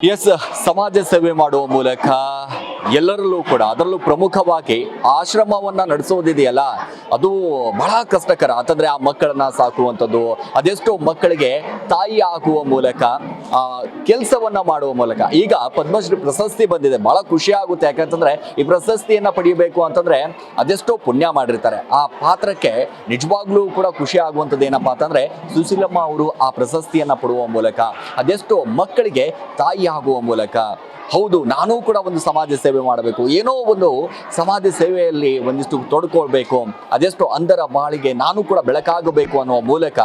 S ಸಮಾಜ ಸೇವೆ ಮಾಡುವ ಮೂಲಕ ಎಲ್ಲರಲ್ಲೂ ಕೂಡ, ಅದರಲ್ಲೂ ಪ್ರಮುಖವಾಗಿ ಆಶ್ರಮವನ್ನ ನಡೆಸೋದಿದೆಯಲ್ಲ, ಅದು ಬಹಳ ಕಷ್ಟಕರ. ಅಂತಂದ್ರೆ ಆ ಮಕ್ಕಳನ್ನ ಸಾಕುವಂಥದ್ದು, ಅದೆಷ್ಟೋ ಮಕ್ಕಳಿಗೆ ತಾಯಿ ಆಗುವ ಮೂಲಕ, ಆ, ಕೆಲಸವನ್ನ ಮಾಡುವ ಮೂಲಕ. ಈಗ ಪದ್ಮಶ್ರೀ ಪ್ರಶಸ್ತಿ ಬಂದಿದೆ, ಬಹಳ ಖುಷಿ ಆಗುತ್ತೆ. ಯಾಕಂತಂದ್ರೆ ಈ ಪ್ರಶಸ್ತಿಯನ್ನ ಪಡೆಯಬೇಕು ಅಂತಂದ್ರೆ ಅದೆಷ್ಟೋ ಪುಣ್ಯ ಮಾಡಿರ್ತಾರೆ. ಆ ಪಾತ್ರಕ್ಕೆ ನಿಜವಾಗ್ಲೂ ಕೂಡ ಖುಷಿ ಆಗುವಂಥದ್ದು ಏನಪ್ಪಾ ಅಂತಂದ್ರೆ ಸುಶೀಲಮ್ಮ ಅವರು ಆ ಪ್ರಶಸ್ತಿಯನ್ನ ಪಡುವ ಮೂಲಕ, ಅದೆಷ್ಟೋ ಮಕ್ಕಳಿಗೆ ತಾಯಿ ಆಗುವ ಮೂಲಕ. ಹೌದು, ನಾನು ಕೂಡ ಒಂದು ಸಮಾಜ ಸೇವೆ ಮಾಡಬೇಕು. ಏನೋ ಒಂದು ಸಮಾಜ ಸೇವೆಯಲ್ಲಿ ಒಂದಿಷ್ಟು ತೊಡ್ಕೊಳ್ಬೇಕು. ಅದೆಷ್ಟು ಅಂಧರ ಬಾಳಿಗೆ ನಾನು ಕೂಡ ಬೆಳಕಾಗಬೇಕು ಅನ್ನುವ ಮೂಲಕ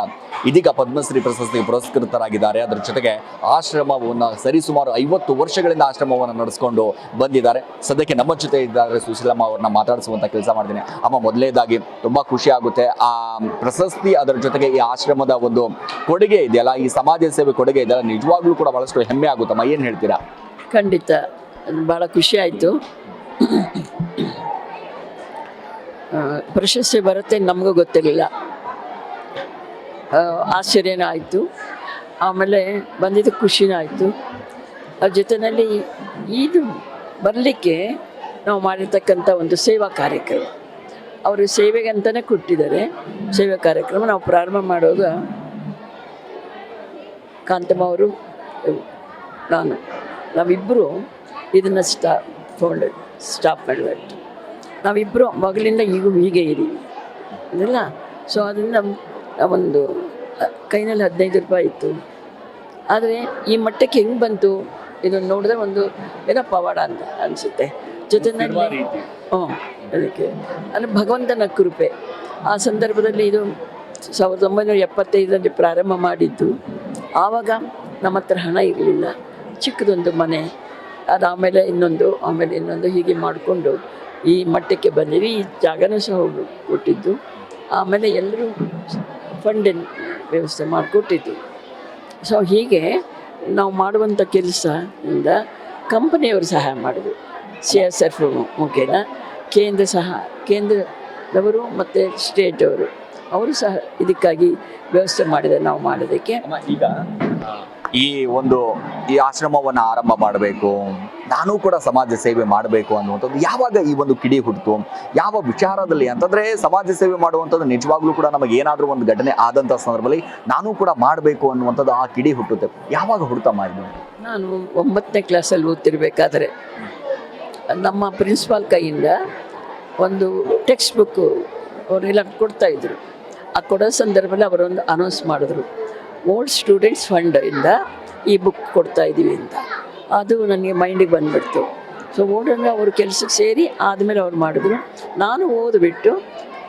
ಇದೀಗ ಪದ್ಮಶ್ರೀ ಪ್ರಶಸ್ತಿಗೆ ಪುರಸ್ಕೃತರಾಗಿದ್ದಾರೆ. ಅದರ ಜೊತೆಗೆ ಆಶ್ರಮವನ್ನು ಸರಿಸುಮಾರು ಐವತ್ತು ವರ್ಷಗಳಿಂದ ಆಶ್ರಮವನ್ನು ನಡೆಸ್ಕೊಂಡು ಬಂದಿದ್ದಾರೆ. ಸದ್ಯಕ್ಕೆ ನಮ್ಮ ಜೊತೆ ಇದ್ದಾರೆ ಸುಶೀಲಮ್ಮ ಅವ್ರನ್ನ ಮಾತಾಡಿಸುವಂಥ ಕೆಲಸ ಮಾಡ್ತೀನಿ. ಅಮ್ಮ ಮೊದಲನೇದಾಗಿ ತುಂಬಾ ಖುಷಿ ಆಗುತ್ತೆ. ಆ, ಪ್ರಶಸ್ತಿ ಅದರ ಜೊತೆಗೆ ಈ ಆಶ್ರಮದ ಒಂದು ಕೊಡುಗೆ ಇದೆಯಲ್ಲ, ಈ ಸಮಾಜ ಸೇವೆ ಕೊಡುಗೆ ಇದೆಯಲ್ಲ, ನಿಜವಾಗ್ಲೂ ಕೂಡ ಬಹಳಷ್ಟು ಹೆಮ್ಮೆ ಆಗುತ್ತಮ್ಮ. ಏನು ಹೇಳ್ತೀರಾ? ಖಂಡಿತ. ಭಾಳ ಖುಷಿ ಆಯಿತು. ಪ್ರಶಸ್ತಿ ಬರುತ್ತೆ ನಮಗೂ ಗೊತ್ತಿರಲಿಲ್ಲ. ಆಶ್ಚರ್ಯನೂ ಆಯಿತು. ಆಮೇಲೆ ಬಂದಿದ್ದು ಖುಷಿನೂ ಆಯಿತು. ಅದ್ರ ಜೊತೆಯಲ್ಲಿ ಇದು ಬರಲಿಕ್ಕೆ ನಾವು ಮಾಡಿರ್ತಕ್ಕಂಥ ಒಂದು ಸೇವಾ ಕಾರ್ಯಕ್ರಮ. ಅವರು ಸೇವೆಗೆ ಅಂತಲೇ ಕೊಟ್ಟಿದ್ದಾರೆ. ಸೇವಾ ಕಾರ್ಯಕ್ರಮ ನಾವು ಪ್ರಾರಂಭ ಮಾಡುವಾಗ ಕಾಂತಮ್ಮ ಅವರು, ನಾನು ನಾವಿಬ್ಬರು ಇದನ್ನು ಸ್ಟಾ ತೊಗೊಂಡು ಸ್ಟಾಪ್ ಮಾಡಬೇಕು. ನಾವಿಬ್ಬರು ಮಗಳಿಂದ ಈಗ ಹೀಗೆ ಇರಿ. ಇದಲ್ಲ ಸೊ ಅದರಿಂದ ಒಂದು ಕೈನಲ್ಲಿ ಹದಿನೈದು ರೂಪಾಯಿ ಇತ್ತು. ಆದರೆ ಈ ಮಟ್ಟಕ್ಕೆ ಹೆಂಗೆ ಬಂತು? ಇದನ್ನು ನೋಡಿದ್ರೆ ಒಂದು ಏನೋ ಪವಾಡ ಅಂತ ಅನಿಸುತ್ತೆ. ಜೊತೆಯಲ್ಲಿ ಹ್ಞೂ ಅದಕ್ಕೆ. ಅಂದರೆ ಭಗವಂತನ ಕೃಪೆ ಆ ಸಂದರ್ಭದಲ್ಲಿ ಇದು ಸಾವಿರದ ಒಂಬೈನೂರ ಎಪ್ಪತ್ತೈದರಲ್ಲಿ ಪ್ರಾರಂಭ ಮಾಡಿದ್ದು. ಆವಾಗ ನಮ್ಮ ಹತ್ರ ಹಣ ಇರಲಿಲ್ಲ. ಚಿಕ್ಕದೊಂದು ಮನೆ. ಅದು ಆಮೇಲೆ ಇನ್ನೊಂದು ಆಮೇಲೆ ಇನ್ನೊಂದು ಹೀಗೆ ಮಾಡಿಕೊಂಡು ಈ ಮಟ್ಟಕ್ಕೆ ಬಂದಿರಿ ಈ ಜಾಗನೂ ಸಹ ಕೊಟ್ಟಿದ್ದು. ಆಮೇಲೆ ಎಲ್ಲರೂ ಫಂಡಿನ ವ್ಯವಸ್ಥೆ ಮಾಡಿಕೊಟ್ಟಿದ್ದು. ಸೊ ಹೀಗೆ ನಾವು ಮಾಡುವಂಥ ಕೆಲಸದಿಂದ ಕಂಪನಿಯವರು ಸಹಾಯ ಮಾಡಿದ್ರು. ಸಿ ಎಸ್ ಎಫ್ ಮುಖೇನ. ಕೇಂದ್ರ ಸಹ, ಕೇಂದ್ರದವರು ಮತ್ತು ಸ್ಟೇಟವರು ಅವರು ಸಹ ಇದಕ್ಕಾಗಿ ವ್ಯವಸ್ಥೆ ಮಾಡಿದೆ, ನಾವು ಮಾಡೋದಕ್ಕೆ ಈಗ ಈ ಒಂದು, ಈ ಆಶ್ರಮವನ್ನ ಆರಂಭ ಮಾಡಬೇಕು, ನಾನು ಕೂಡ ಸಮಾಜ ಸೇವೆ ಮಾಡಬೇಕು ಅನ್ನುವಂಥದ್ದು, ಯಾವಾಗ ಈ ಒಂದು ಕಿಡಿ ಹುಟ್ಟಿತು ಯಾವ ವಿಚಾರದಲ್ಲಿ ಅಂತಂದ್ರೆ ಸಮಾಜ ಸೇವೆ ಮಾಡುವಂಥದ್ದು ನಿಜವಾಗ್ಲೂ ಕೂಡ ನಮಗೆ ಏನಾದರೂ ಒಂದು ಘಟನೆ ಆದಂಥ ಸಂದರ್ಭದಲ್ಲಿ ನಾನು ಕೂಡ ಮಾಡಬೇಕು ಅನ್ನುವಂಥದ್ದು ಆ ಕಿಡಿ ಹುಟ್ಟುತ್ತೆ. ಯಾವಾಗ ಹುಡುಕ ಮಾಡಿದ್ದು ನಾನು ಒಂಬತ್ತನೇ ಕ್ಲಾಸಲ್ಲಿ ಓದ್ತಿರ್ಬೇಕಾದ್ರೆ, ನಮ್ಮ ಪ್ರಿನ್ಸಿಪಾಲ್ ಕೈಯಿಂದ ಒಂದು ಟೆಕ್ಸ್ಟ್ ಬುಕ್ಕು ಅವರೆಲ್ಲ ಕೊಡ್ತಾಯಿದ್ರು ಆ ಕೊಡೋ ಸಂದರ್ಭದಲ್ಲಿ ಅವರೊಂದು ಅನೌನ್ಸ್ ಮಾಡಿದ್ರು. ಓಲ್ಡ್ ಸ್ಟೂಡೆಂಟ್ಸ್ ಫಂಡ್ ಇಂದ ಈ ಬುಕ್ ಕೊಡ್ತಾ ಇದ್ದೀವಿ ಅಂತ. ಅದು ನನಗೆ ಮೈಂಡಿಗೆ ಬಂದುಬಿಡ್ತು. ಸೊ ಓಡಂಗೆ ಅವರು ಕೆಲಸಕ್ಕೆ ಸೇರಿ ಆದಮೇಲೆ ಅವ್ರು ಮಾಡಿದ್ರು. ನಾನು ಓದ್ಬಿಟ್ಟು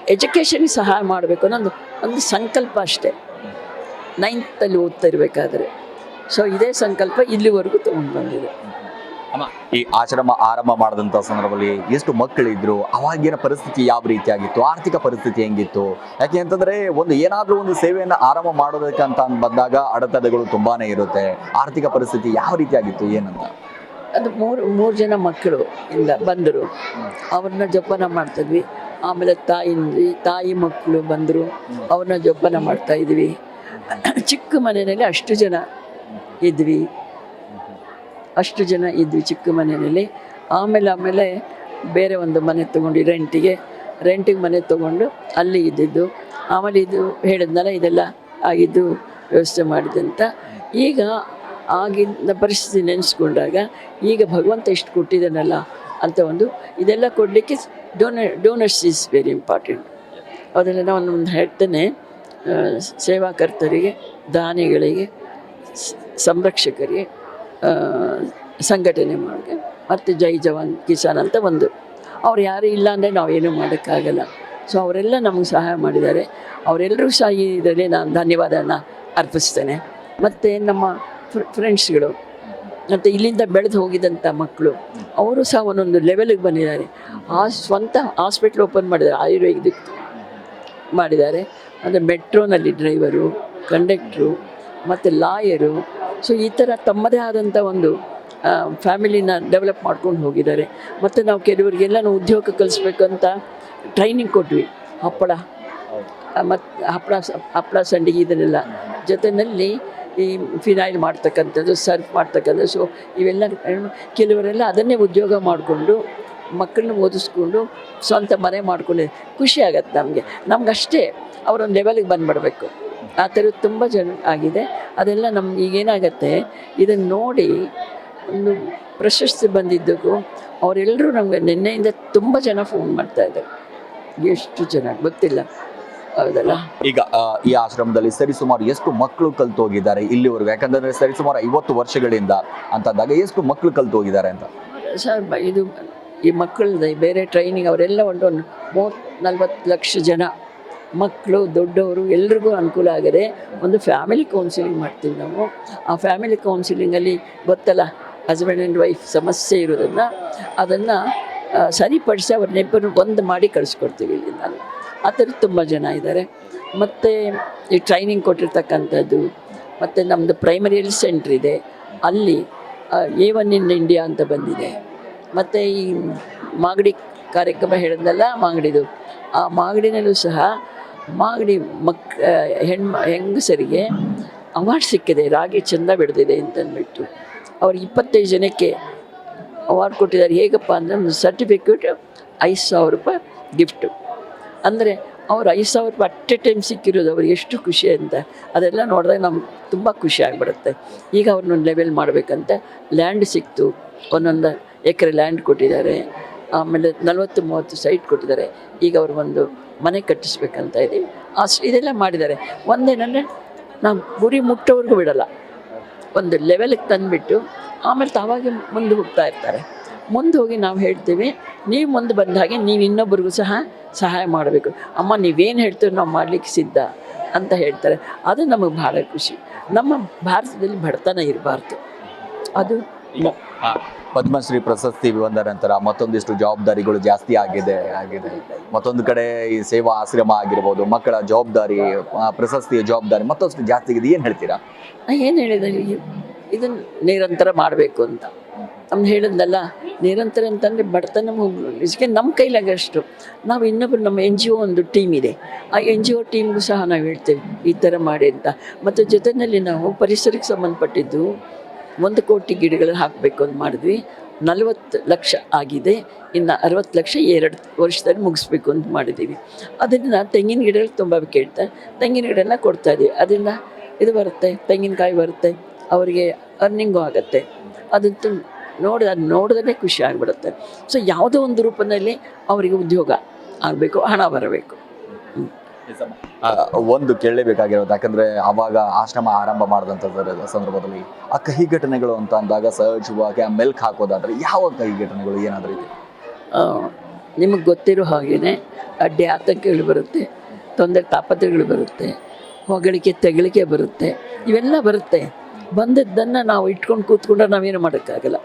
ಎಜುಕೇಷನ್ಗೆ ಸಹಾಯ ಮಾಡಬೇಕು ಅನ್ನೋದು ಒಂದು ಸಂಕಲ್ಪ ಅಷ್ಟೇ. ನೈನ್ತಲ್ಲಿ ಓದ್ತಾ ಇರಬೇಕಾದ್ರೆ. ಸೊ ಇದೇ ಸಂಕಲ್ಪ ಇಲ್ಲಿವರೆಗೂ ತೊಗೊಂಡು ಬಂದಿದೆ ಈ ಆಶ್ರಮ ಆರಂಭ ಮಾಡಿದಂಥ ಸಂದರ್ಭದಲ್ಲಿ ಎಷ್ಟು ಮಕ್ಕಳಿದ್ರು, ಅವಾಗಿನ ಪರಿಸ್ಥಿತಿ ಯಾವ ರೀತಿಯಾಗಿತ್ತು, ಆರ್ಥಿಕ ಪರಿಸ್ಥಿತಿ ಹೆಂಗಿತ್ತು? ಯಾಕೆ ಅಂತಂದ್ರೆ, ಒಂದು ಏನಾದರೂ ಒಂದು ಸೇವೆಯನ್ನು ಆರಂಭ ಮಾಡೋದಕ್ಕಂತ ಬಂದಾಗ ಅಡೆತಡೆಗಳು ತುಂಬಾನೇ ಇರುತ್ತೆ. ಆರ್ಥಿಕ ಪರಿಸ್ಥಿತಿ ಯಾವ ರೀತಿಯಾಗಿತ್ತು, ಏನಂತ? ಅದು ಮೂರು ಮೂರು ಜನ ಮಕ್ಕಳು ಇಂದ ಬಂದರು. ಅವ್ರನ್ನ ಜಪನ ಮಾಡ್ತಿದ್ವಿ. ಆಮೇಲೆ ತಾಯಿ ತಾಯಿ ಮಕ್ಕಳು ಬಂದರು. ಅವ್ರನ್ನ ಜಪನ ಮಾಡ್ತಾ ಇದ್ವಿ. ಚಿಕ್ಕ ಮನೆಯಲ್ಲಿ ಅಷ್ಟು ಜನ ಇದ್ವಿ. ಅಷ್ಟು ಜನ ಇದ್ವಿ ಚಿಕ್ಕ ಮನೆಯಲ್ಲಿ. ಆಮೇಲೆ ಆಮೇಲೆ ಬೇರೆ ಒಂದು ಮನೆ ತೊಗೊಂಡು ರೆಂಟಿಗೆ ರೆಂಟಿಗೆ ಮನೆ ತೊಗೊಂಡು ಅಲ್ಲಿ ಇದ್ದಿದ್ದು. ಆಮೇಲೆ ಇದು ಹೇಳಿದ್ನಲ್ಲ, ಇದೆಲ್ಲ ಆಗಿದ್ದು ವ್ಯವಸ್ಥೆ ಮಾಡಿದಂತ ಈಗ ಆಗಿನ ಪರಿಸ್ಥಿತಿ ನೆನೆಸ್ಕೊಂಡಾಗ ಈಗ ಭಗವಂತ ಇಷ್ಟು ಕೊಟ್ಟಿದ್ದಾನಲ್ಲ ಅಂತ ಒಂದು ಇದೆಲ್ಲ ಕೊಡಲಿಕ್ಕೆ ಡೋನ ಡೋನರ್ಸ್ ಈಸ್ ವೆರಿ ಇಂಪಾರ್ಟೆಂಟ್ ಅದನ್ನು ನಾನು ಒಂದು ಹೇಳ್ತೇನೆ. ಸೇವಾಕರ್ತರಿಗೆ ದಾನಿಗಳಿಗೆ, ಸಂರಕ್ಷಕರಿಗೆ. ಸಂಘಟನೆ ಮಾಡಿದೆ. ಮತ್ತು ಜೈ ಜವಾನ್ ಕಿಸಾನ್ ಅಂತ ಒಂದು. ಅವ್ರು ಯಾರು ಇಲ್ಲ ಅಂದರೆ ನಾವೇನು ಮಾಡೋಕ್ಕಾಗಲ್ಲ. ಸೊ ಅವರೆಲ್ಲ ನಮಗೆ ಸಹಾಯ ಮಾಡಿದ್ದಾರೆ. ಅವರೆಲ್ಲರೂ ಸಹ ಇದರಲ್ಲಿ ನಾನು ಧನ್ಯವಾದನ ಅರ್ಪಿಸ್ತೇನೆ. ಮತ್ತು ನಮ್ಮ ಫ್ರೆಂಡ್ಸ್ಗಳು ಮತ್ತು ಇಲ್ಲಿಂದ ಬೆಳೆದು ಹೋಗಿದಂಥ ಮಕ್ಕಳು, ಅವರು ಸಹ ಒಂದೊಂದು ಲೆವೆಲಿಗೆ ಬಂದಿದ್ದಾರೆ. ಆ ಸ್ವಂತ ಹಾಸ್ಪಿಟ್ಲ್ ಓಪನ್ ಮಾಡಿದ್ದಾರೆ, ಆಯುರ್ವೇದಿಕ್ ಮಾಡಿದ್ದಾರೆ. ಅಂದರೆ ಮೆಟ್ರೋನಲ್ಲಿ ಡ್ರೈವರು ಕಂಡಕ್ಟ್ರು ಮತ್ತು ಲಾಯರು ಸೊ ಈ ಥರ ತಮ್ಮದೇ ಆದಂಥ ಒಂದು ಫ್ಯಾಮಿಲಿನ ಡೆವಲಪ್ ಮಾಡ್ಕೊಂಡು ಹೋಗಿದ್ದಾರೆ. ಮತ್ತು ನಾವು ಕೆಲವರಿಗೆಲ್ಲ ನಾವು ಉದ್ಯೋಗ ಕಲಿಸ್ಬೇಕಂತ ಟ್ರೈನಿಂಗ್ ಕೊಟ್ವಿ. ಹಪ್ಪಳ. ಮತ್ತು ಹಪ್ಪಳ ಹಪ್ಪಳ ಸಂಡಿಗೆ ಇದನ್ನೆಲ್ಲ. ಜೊತೆಯಲ್ಲಿ ಈ ಫಿನೈಲ್ ಮಾಡ್ತಕ್ಕಂಥದ್ದು, ಸರ್ಫ್ ಮಾಡ್ತಕ್ಕಂಥದ್ದು. ಸೊ ಇವೆಲ್ಲ ಕೆಲವರೆಲ್ಲ ಅದನ್ನೇ ಉದ್ಯೋಗ ಮಾಡಿಕೊಂಡು, ಮಕ್ಕಳನ್ನ ಓದಿಸ್ಕೊಂಡು, ಸ್ವಂತ ಮನೆ ಮಾಡ್ಕೊಂಡು ಖುಷಿ ಆಗತ್ತೆ ನಮಗೆ. ನಮ್ಗೆ ಅಷ್ಟೇ ಅವರೊಂದು ಲೆವೆಲ್ಗೆ ಬಂದ್ಬಿಡ್ಬೇಕು. ಆ ಥರದ್ದು ತುಂಬ ಜನ ಆಗಿದೆ. ಅದೆಲ್ಲ ನಮ್ಗೆ ಈಗೇನಾಗತ್ತೆ ಇದನ್ನು ನೋಡಿ ಒಂದು ಪ್ರಶಸ್ತಿ ಬಂದಿದ್ದಕ್ಕೂ ಅವರೆಲ್ಲರೂ ನಮಗೆ ನಿನ್ನೆಯಿಂದ ತುಂಬ ಜನ ಫೋನ್ ಮಾಡ್ತಾ ಇದ್ದಾರೆ. ಎಷ್ಟು ಜನ ಗೊತ್ತಿಲ್ಲ. ಹೌದಲ್ಲ? ಈಗ ಈ ಆಶ್ರಮದಲ್ಲಿ ಸರಿಸುಮಾರು ಎಷ್ಟು ಮಕ್ಕಳು ಕಲ್ತು ಹೋಗಿದ್ದಾರೆ ಇಲ್ಲಿವರೆಗೂ? ಯಾಕಂದ್ರೆ ಸರಿಸುಮಾರು ಐವತ್ತು ವರ್ಷಗಳಿಂದ ಅಂತಂದಾಗ ಎಷ್ಟು ಮಕ್ಕಳು ಕಲ್ತು ಹೋಗಿದ್ದಾರೆ ಅಂತ? ಸರ್ ಇದು ಈ ಮಕ್ಕಳದ್ದು ಬೇರೆ ಟ್ರೈನಿಂಗ್ ಅವರೆಲ್ಲ ಒಂದು ಒಂದು ಮೂವತ್ತು ನಲ್ವತ್ತು ಲಕ್ಷ ಜನ. ಮಕ್ಕಳು, ದೊಡ್ಡವರು ಎಲ್ರಿಗೂ ಅನುಕೂಲ ಆಗಿದೆ. ಒಂದು ಫ್ಯಾಮಿಲಿ ಕೌನ್ಸಿಲಿಂಗ್ ಮಾಡ್ತೀವಿ ನಾವು. ಆ ಫ್ಯಾಮಿಲಿ ಕೌನ್ಸಿಲಿಂಗಲ್ಲಿ ಗೊತ್ತಲ್ಲ ಹಸ್ಬೆಂಡ್ ಆ್ಯಂಡ್ ವೈಫ್ ಸಮಸ್ಯೆ ಇರೋದನ್ನು ಅದನ್ನು ಸರಿಪಡಿಸಿ ಅವ್ರನ್ನಿಬ್ಬರು ಒಂದು ಮಾಡಿ ಕಳಿಸ್ಕೊಡ್ತೀವಿ ಇಲ್ಲಿ ನಾನು. ಆ ಥರ ತುಂಬ ಜನ ಇದ್ದಾರೆ. ಮತ್ತು ಈ ಟ್ರೈನಿಂಗ್ ಕೊಟ್ಟಿರ್ತಕ್ಕಂಥದ್ದು, ಮತ್ತು ನಮ್ಮದು ಪ್ರೈಮರಿ ಹೆಲ್ತ್ ಸೆಂಟ್ರ್ ಇದೆ. ಅಲ್ಲಿ ಎ ಒನ್ ಇನ್ ಇಂಡಿಯಾ ಅಂತ ಬಂದಿದೆ. ಮತ್ತು ಈ ಮಾಗಡಿ ಕಾರ್ಯಕ್ರಮ ಹೇಳಿದ್ನಲ್ಲ, ಮಾಗಡಿದು. ಆ ಮಾಗಡಿನಲ್ಲೂ ಸಹ ಮಾಗಡಿ ಮಕ್ ಹೆಣ್ಮ ಹೆಂಗಸರಿಗೆ ಅವಾರ್ಡ್ ಸಿಕ್ಕಿದೆ, ರಾಗಿ ಚಂದ ಬೆಳೆದಿದೆ ಅಂತಂದ್ಬಿಟ್ಟು. ಅವ್ರು ಇಪ್ಪತ್ತೈದು ಜನಕ್ಕೆ ಅವಾರ್ಡ್ ಕೊಟ್ಟಿದ್ದಾರೆ. ಹೇಗಪ್ಪ ಅಂದರೆ ಒಂದು ಸರ್ಟಿಫಿಕೇಟ್ ಐದು ಸಾವಿರ ರೂಪಾಯಿ ಗಿಫ್ಟು. ಅಂದರೆ ಅವ್ರು ಐದು ಸಾವಿರ ರೂಪಾಯಿ ಅಟ್ ಎ ಟೈಮ್ ಸಿಕ್ಕಿರೋದು ಅವ್ರಿಗೆ ಎಷ್ಟು ಖುಷಿ ಅಂತ. ಅದೆಲ್ಲ ನೋಡಿದಾಗ ನಮ್ಗೆ ತುಂಬ ಖುಷಿ ಆಗಿಬಿಡುತ್ತೆ. ಈಗ ಅವ್ರನ್ನೊಂದು ಲೆವೆಲ್ ಮಾಡಬೇಕಂತ ಲ್ಯಾಂಡ್ ಸಿಕ್ತು. ಒಂದೊಂದು ಎಕರೆ ಲ್ಯಾಂಡ್ ಕೊಟ್ಟಿದ್ದಾರೆ. ಆಮೇಲೆ ನಲವತ್ತು ಮೂವತ್ತು ಸೈಟ್ ಕೊಟ್ಟಿದ್ದಾರೆ. ಈಗ ಅವ್ರು ಒಂದು ಮನೆ ಕಟ್ಟಿಸ್ಬೇಕಂತ ಇದ್ದೀವಿ. ಅಷ್ಟು ಇದೆಲ್ಲ ಮಾಡಿದ್ದಾರೆ. ಒಂದೇನಂದರೆ ನಾವು ಗುರಿ ಮುಟ್ಟೋವ್ರಿಗೂ ಬಿಡಲ್ಲ. ಒಂದು ಲೆವೆಲಿಗೆ ತಂದುಬಿಟ್ಟು, ಆಮೇಲೆ ತಾವಾಗಿ ಮುಂದೆ ಹೋಗ್ತಾ ಇರ್ತಾರೆ. ಮುಂದೆ ಹೋಗಿ ನಾವು ಹೇಳ್ತೀವಿ, ನೀವು ಮುಂದೆ ಬಂದ ಹಾಗೆ ನೀವು ಇನ್ನೊಬ್ರಿಗೂ ಸಹ ಸಹಾಯ ಮಾಡಬೇಕು. ಅಮ್ಮ, ನೀವೇನು ಹೇಳ್ತೀವಿ ನಾವು ಮಾಡಲಿಕ್ಕೆ ಸಿದ್ಧ ಅಂತ ಹೇಳ್ತಾರೆ. ಅದು ನಮಗೆ ಭಾಳ ಖುಷಿ. ನಮ್ಮ ಭಾರತದಲ್ಲಿ ಬಡತನ ಇರಬಾರ್ದು. ಅದು ಪದ್ಮಶ್ರೀ ಪ್ರಶಸ್ತಿ ಬಂದ ನಂತರ ಮತ್ತೊಂದಿಷ್ಟು ಜವಾಬ್ದಾರಿಗಳು ಜಾಸ್ತಿ ಆಗಿದೆ. ಆಗಿದೆ. ಮತ್ತೊಂದು ಕಡೆ ಈ ಸೇವಾ ಆಶ್ರಮ ಆಗಿರ್ಬೋದು, ಮಕ್ಕಳ ಜವಾಬ್ದಾರಿ ಪ್ರಶಸ್ತಿಯ ಜವಾಬ್ದಾರಿ ಮತ್ತಷ್ಟು ಜಾಸ್ತಿ ಆಗಿದೆ. ಏನು ಹೇಳ್ತೀರಾ? ಏನು ಹೇಳಿದೆ ಇದನ್ನು ನಿರಂತರ ಮಾಡಬೇಕು ಅಂತ. ನಮ್ದು ಹೇಳಿದ್ನಲ್ಲ, ನಿರಂತರ ಅಂತಂದರೆ ಬಡತನ ಹೋಗ್ಲಿಕ್ಕೆ ನಮ್ಮ ಕೈಲಾಗ ಅಷ್ಟು. ನಾವು ಇನ್ನೊಬ್ರು ನಮ್ಮ ಎನ್ ಜಿ ಒ ಒಂದು ಟೀಮ್ ಇದೆ. ಆ ಎನ್ ಜಿ ಒ ಟೀಮ್ಗೂ ಸಹ ನಾವು ಹೇಳ್ತೇವೆ, ಈ ಥರ ಮಾಡಿ ಅಂತ. ಮತ್ತು ಜೊತೆಯಲ್ಲಿ ನಾವು ಪರಿಸರಕ್ಕೆ ಸಂಬಂಧಪಟ್ಟಿದ್ದು ಒಂದು ಕೋಟಿ ಗಿಡಗಳು ಹಾಕಬೇಕು ಅಂತ ಮಾಡಿದ್ವಿ. ನಲವತ್ತು ಲಕ್ಷ ಆಗಿದೆ. ಇನ್ನು ಅರವತ್ತು ಲಕ್ಷ ಎರಡು ವರ್ಷದಲ್ಲಿ ಮುಗಿಸ್ಬೇಕು ಅಂತ ಮಾಡಿದ್ದೀವಿ. ಅದನ್ನು ತೆಂಗಿನ ಗಿಡಗಳು ತುಂಬ ಕೇಳ್ತಾರೆ ತೆಂಗಿನ ಗಿಡನ ಕೊಡ್ತಾ ಇದ್ದೀವಿ ಅದರಿಂದ ಇದು ಬರುತ್ತೆ, ತೆಂಗಿನಕಾಯಿ ಬರುತ್ತೆ, ಅವರಿಗೆ ಅರ್ನಿಂಗು ಆಗುತ್ತೆ. ಅದಂತೂ ನೋಡಿ ಅದು ನೋಡಿದ್ರೆ ಖುಷಿ ಆಗಿಬಿಡುತ್ತೆ. ಸೊ ಯಾವುದೋ ಒಂದು ರೂಪದಲ್ಲಿ ಅವರಿಗೆ ಉದ್ಯೋಗ ಆಗಬೇಕು, ಹಣ ಬರಬೇಕು. ಒಂದು ಕೇಳಲೇಬೇಕಾಗಿರೋದು ಯಾಕಂದ್ರೆ ಅವಾಗ ಆಶ್ರಮ ಆರಂಭ ಮಾಡಿದಂಥ ಸಂದರ್ಭದಲ್ಲಿ ಆ ಕಹಿ ಘಟನೆಗಳು ಅಂತ ಅಂದಾಗ ಸಹಜವಾಗಿ ಆ ಮೆಲ್ಕ್ ಹಾಕೋದಾದ್ರೆ ಯಾವ ಕಹಿ ಘಟನೆಗಳು ಏನಾದರೂ ಇದೆ ನಿಮಗೆ ಗೊತ್ತಿರೋ ಹಾಗೇ ಅಡ್ಡಿ ಆತಂಕಗಳು ಬರುತ್ತೆ ತೊಂದರೆ ತಾಪತ್ರೆಗಳು ಬರುತ್ತೆ ಹೊಗಳಿಕೆ ತೆಗಳಿಕೆ ಬರುತ್ತೆ ಇವೆಲ್ಲ ಬರುತ್ತೆ. ಬಂದದ್ದನ್ನು ನಾವು ಇಟ್ಕೊಂಡು ಕೂತ್ಕೊಂಡ್ರೆ ನಾವೇನು ಮಾಡೋಕ್ಕಾಗಲ್ಲ.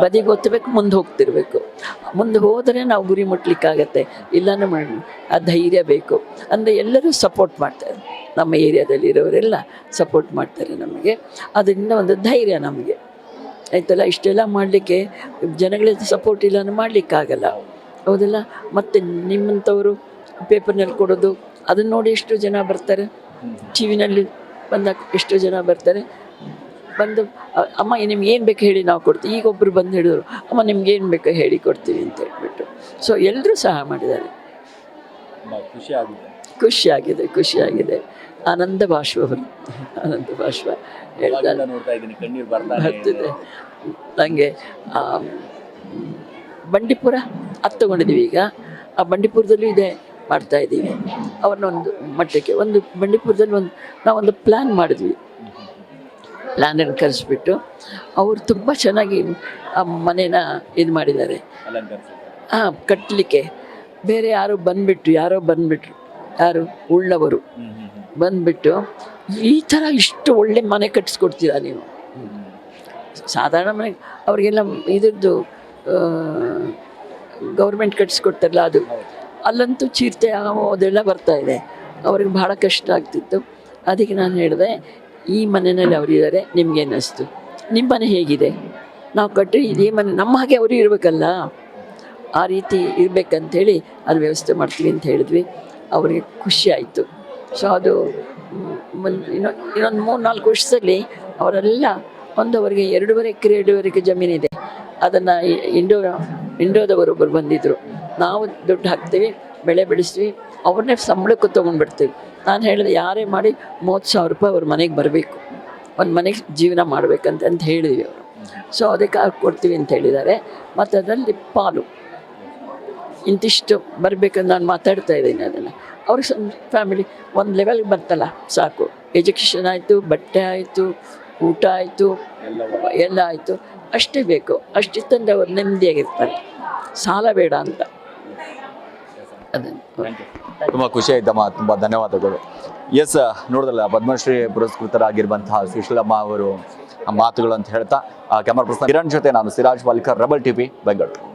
ಬದಿಗೆ ಗೊತ್ತಬೇಕು ಮುಂದೆ ಹೋಗ್ತಿರ್ಬೇಕು. ಮುಂದೆ ಹೋದರೆ ನಾವು ಗುರಿ ಮುಟ್ಲಿಕ್ಕಾಗತ್ತೆ. ಇಲ್ಲಾಂದ್ರೆ ಮಾಡಿ ಆ ಧೈರ್ಯ ಬೇಕು. ಅಂದರೆ ಎಲ್ಲರೂ ಸಪೋರ್ಟ್ ಮಾಡ್ತಾರೆ. ನಮ್ಮ ಏರಿಯಾದಲ್ಲಿ ಇರೋರೆಲ್ಲ ಸಪೋರ್ಟ್ ಮಾಡ್ತಾರೆ ನಮಗೆ. ಅದರಿಂದ ಒಂದು ಧೈರ್ಯ ನಮಗೆ. ಆಯ್ತಲ್ಲ? ಇಷ್ಟೆಲ್ಲ ಮಾಡಲಿಕ್ಕೆ ಜನಗಳಿಗೆ ಸಪೋರ್ಟ್ ಇಲ್ಲ ಮಾಡಲಿಕ್ಕಾಗಲ್ಲ. ಹೌದಲ್ಲ? ಮತ್ತು ನಿಮ್ಮಂಥವರು ಪೇಪರ್ನಲ್ಲಿ ಕೊಡೋದು, ಅದನ್ನು ನೋಡಿ ಎಷ್ಟು ಜನ ಬರ್ತಾರೆ. ಟಿ ವಿನಲ್ಲಿ ಬಂದಾಗ ಎಷ್ಟು ಜನ ಬರ್ತಾರೆ. ಬಂದು ಅಮ್ಮ ನಿಮ್ಗೆ ಏನು ಬೇಕು ಹೇಳಿ ನಾವು ಕೊಡ್ತೀವಿ. ಈಗ ಒಬ್ಬರು ಬಂದು ಹೇಳಿದ್ರು ಅಮ್ಮ ನಿಮ್ಗೆ ಏನು ಬೇಕು ಹೇಳಿ ಕೊಡ್ತೀವಿ ಅಂತ ಹೇಳ್ಬಿಟ್ಟು. ಸೊ ಎಲ್ಲರೂ ಸಹ ಮಾಡಿದ್ದಾರೆ. ಖುಷಿ ಆಗಿದೆ. ಖುಷಿಯಾಗಿದೆ ಖುಷಿಯಾಗಿದೆ ಆನಂದ ಭಾಷ್ವ ಆನಂದ ಭಾಷ್ವ ಹೇಳ್ತಾರೆ. ನನಗೆ ಬಂಡೀಪುರ ಅದು ತಗೊಂಡಿದ್ದೀವಿ ಈಗ. ಆ ಬಂಡೀಪುರದಲ್ಲೂ ಇದೆ ಮಾಡ್ತಾ ಇದ್ದೀವಿ ಅವ್ರನ್ನೊಂದು ಮಟ್ಟಕ್ಕೆ ಒಂದು ಬಂಡೀಪುರದಲ್ಲಿ ಒಂದು ನಾವೊಂದು ಪ್ಲ್ಯಾನ್ ಮಾಡಿದ್ವಿ. ಪ್ಲ್ಯಾನನ್ನು ಕರೆಸ್ಬಿಟ್ಟು ಅವರು ತುಂಬ ಚೆನ್ನಾಗಿ ಆ ಮನೇನ ಇದು ಮಾಡಿದ್ದಾರೆ. ಹಾಂ ಕಟ್ಟಲಿಕ್ಕೆ ಬೇರೆ ಯಾರೋ ಬಂದುಬಿಟ್ಟು ಯಾರೋ ಬಂದುಬಿಟ್ರು. ಯಾರು? ಉಳ್ಳವರು. ಬಂದುಬಿಟ್ಟು ಈ ಥರ ಇಷ್ಟು ಒಳ್ಳೆ ಮನೆ ಕಟ್ಟಿಸ್ಕೊಡ್ತೀರಾ ನೀವು? ಸಾಧಾರಣ ಮನೆ, ಅವರಿಗೆಲ್ಲ ಇದ್ರದ್ದು ಗೌರ್ಮೆಂಟ್ ಕಟ್ಟಿಸ್ಕೊಡ್ತಾರಲ್ಲ ಅದು. ಅಲ್ಲಂತೂ ಚೀರ್ತೆ ಅದೆಲ್ಲ ಬರ್ತಾ ಇದೆ. ಅವ್ರಿಗೆ ಭಾಳ ಕಷ್ಟ ಆಗ್ತಿತ್ತು. ಅದಕ್ಕೆ ನಾನು ಹೇಳಿದೆ ಈ ಮನೆಯಲ್ಲಿ ಅವರಿದ್ದಾರೆ ನಿಮಗೆ ಅನ್ನಿಸ್ತು ನಿಮ್ಮ ಮನೆ ಹೇಗಿದೆ? ನಾವು ಕಟ್ಟಿ ಇದೇ ಮನೆ ನಮ್ಮ ಹಾಗೆ ಅವರು ಇರಬೇಕಲ್ಲ? ಆ ರೀತಿ ಇರಬೇಕಂಥೇಳಿ ಅದು ವ್ಯವಸ್ಥೆ ಮಾಡ್ತೀವಿ ಅಂತ ಹೇಳಿದ್ವಿ. ಅವರಿಗೆ ಖುಷಿ ಆಯಿತು. ಸೊ ಅದು ಇನ್ನೊಂದು ಇನ್ನೊಂದು ಮೂರು ನಾಲ್ಕು ವರ್ಷದಲ್ಲಿ ಅವರೆಲ್ಲ ಒಂದವರಿಗೆ ಎರಡೂವರೆ ಎಕರೆ ಎರಡೂವರೆಗೆ ಜಮೀನಿದೆ ಅದನ್ನು ಇಂಡೋ ಇಂಡೋದವರೊಬ್ಬರು ಬಂದಿದ್ದರು ನಾವು ದುಡ್ಡು ಹಾಕ್ತೀವಿ, ಬೆಳೆ ಬೆಳೆಸ್ತೀವಿ. ಅವ್ರನ್ನೇ ಸಂಬಳಕ್ಕೂ ತೊಗೊಂಡ್ಬಿಡ್ತೀವಿ ನಾನು ಹೇಳಿದೆ, ಯಾರೇ ಮಾಡಿ ಮೂವತ್ತು ಸಾವಿರ ರೂಪಾಯಿ ಅವ್ರ ಮನೆಗೆ ಬರಬೇಕು. ಒಂದು ಮನೆಗೆ ಜೀವನ ಮಾಡಬೇಕಂತ ಅಂತ ಹೇಳಿದ್ವಿ ಅವರು. ಸೊ ಅದಕ್ಕೆ ಅವ್ರು ಕೊಡ್ತೀವಿ ಅಂತ ಹೇಳಿದ್ದಾರೆ. ಮತ್ತು ಅದರಲ್ಲಿ ಪಾಲು. ಇಂತಿಷ್ಟು ಬರಬೇಕಂತ ನಾನು ಮಾತಾಡ್ತಾ ಇದ್ದೀನಿ ಅದನ್ನು. ಅವ್ರಿಗೆ ಸಮ್ ಫ್ಯಾಮಿಲಿ ಒಂದು ಲೆವೆಲ್ಗೆ ಬರ್ತಲ್ಲ, ಸಾಕು. ಎಜುಕೇಷನ್ ಆಯಿತು, ಬಟ್ಟೆ ಆಯಿತು, ಊಟ ಆಯಿತು, ಎಲ್ಲ ಆಯಿತು. ಅಷ್ಟೇ ಬೇಕು. ಅಷ್ಟಿತ್ತಂದ್ರೆ ಅವ್ರು ನೆಮ್ಮದಿಯಾಗಿರ್ತಾರೆ. ಸಾಲ ಬೇಡ ಅಂತ. ತುಂಬ ಖುಷಿ ಆಯ್ತಮ್ಮ ತುಂಬ ಧನ್ಯವಾದಗಳು. ಎಸ್ ನೋಡಿದ್ರಲ್ಲ ಪದ್ಮಶ್ರೀ ಪುರಸ್ಕೃತರಾಗಿರುವಂತಹ ಸುಶೀಲಮ್ಮ ಅವರು ಆ ಮಾತುಗಳು ಅಂತ ಹೇಳ್ತಾ ಕ್ಯಾಮರಾ ಪರ್ಸನ್ ಕಿರಣ್ ಜೊತೆ ನಾನು ಸಿರಾಜ್ ವಾಲಿಕರ್ ರಬಲ್ ಟಿವಿ ಬೆಂಗಳೂರು